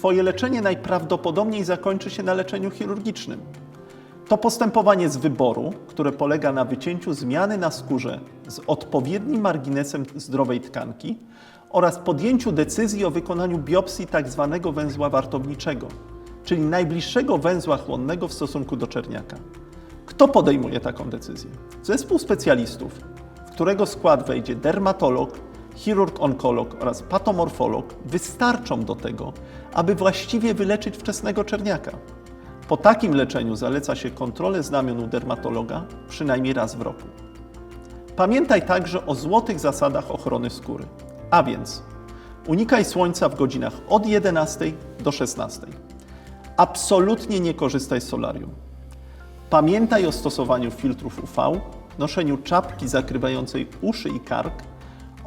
Twoje leczenie najprawdopodobniej zakończy się na leczeniu chirurgicznym. To postępowanie z wyboru, które polega na wycięciu zmiany na skórze z odpowiednim marginesem zdrowej tkanki oraz podjęciu decyzji o wykonaniu biopsji tzw. węzła wartowniczego, czyli najbliższego węzła chłonnego w stosunku do czerniaka. Kto podejmuje taką decyzję? Zespół specjalistów, w którego skład wejdzie dermatolog, chirurg-onkolog oraz patomorfolog, wystarczą do tego, aby właściwie wyleczyć wczesnego czerniaka. Po takim leczeniu zaleca się kontrolę znamion u dermatologa przynajmniej raz w roku. Pamiętaj także o złotych zasadach ochrony skóry, a więc unikaj słońca w godzinach od 11 do 16. Absolutnie nie korzystaj z solarium. Pamiętaj o stosowaniu filtrów UV, noszeniu czapki zakrywającej uszy i kark,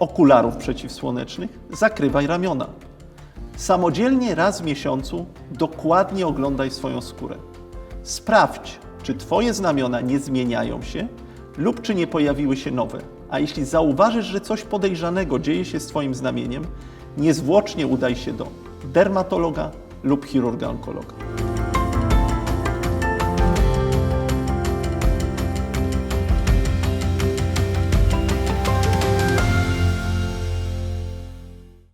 okularów przeciwsłonecznych, zakrywaj ramiona. Samodzielnie raz w miesiącu dokładnie oglądaj swoją skórę. Sprawdź, czy Twoje znamiona nie zmieniają się lub czy nie pojawiły się nowe. A jeśli zauważysz, że coś podejrzanego dzieje się z Twoim znamieniem, niezwłocznie udaj się do dermatologa lub chirurga onkologa.